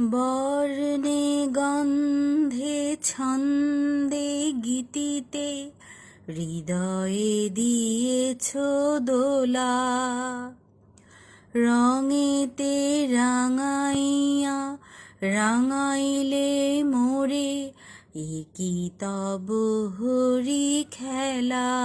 বর্ণে গন্ধে ছন্দে গীতিতে হৃদয়ে দিয়েছ দোলা। রঙেতে রাঙাইয়া রাঙাইলে মোরে, একি তব হরি খেলা।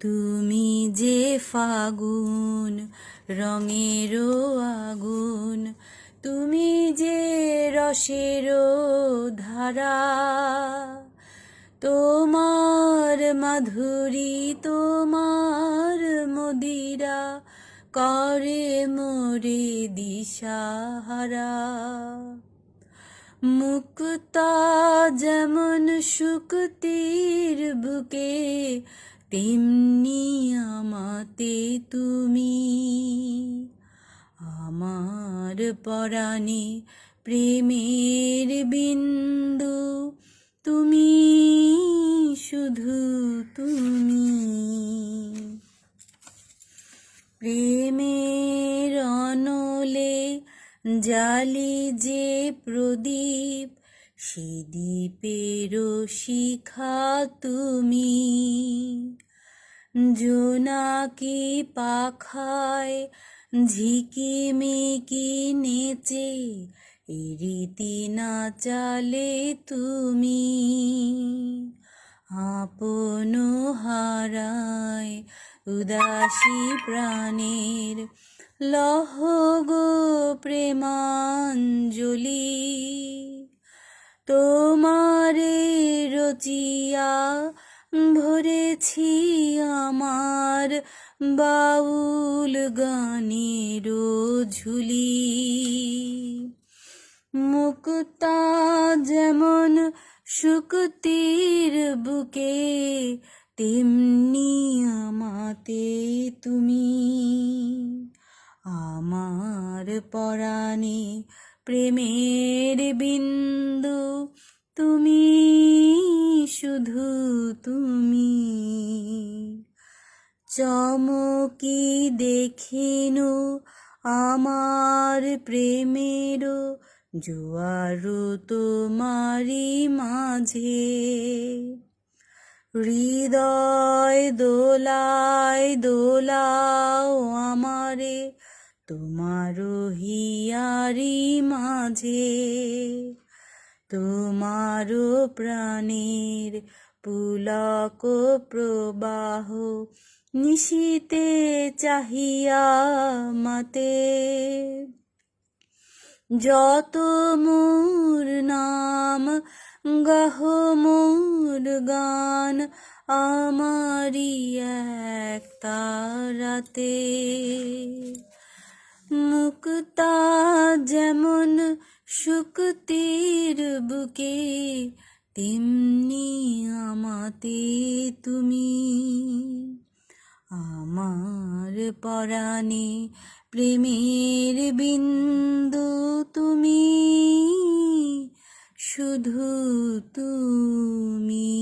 তুমি যে ফাগুন, রঙেরও আগুন তুমি যে রসেরও ধারা, তোমার মাধুরী, তোমার মদিরা করে মোরে দিশাহারা। মুক্তা যেমন শুকতির বুকে, তেমনি আমাতে তুমি। আমার পরাণে প্রেমের বিন্দু, তুমি শুধু তুমি। প্রেমের অনলে জালি যে প্রদীপ, সে দ্বীপেরও শিখা তুমি। জোনাকি পাখায় ঝিকিমিকি নেচে, এ রীতি না চালে তুমি। আপন হারায় উদাসী প্রাণের লহ গো প্রেমাঞ্জলি। তোমারে রচিয়া ভরেছি আমার বাউল গানের ঝুলি। মুক্তা যেমন শুকতির বুকে, তেমনি আমাতে তুমি। আমার পরাণে প্রেমের বিন্দু, তুমি শুধু তুমি। চমকি দেখিনু আমার প্রেমেরও জোয়ারও তোমারি মাঝে। হৃদয় দোলায় দোলাও আমারে তোমারও হিয়ারি মাঝে। তোমারও প্রাণীর পুলক প্রবাহ নিশিতে চাহিয়া মাতে। যত মোর নাম গাহ মোর গান আমারি এক তারাতে। মুক্তা যেমন শুকতির বুকে তেমনি আমাতে তুমি। আমার পরাণে প্রেমের বিন্দু তুমি শুধু তুমি।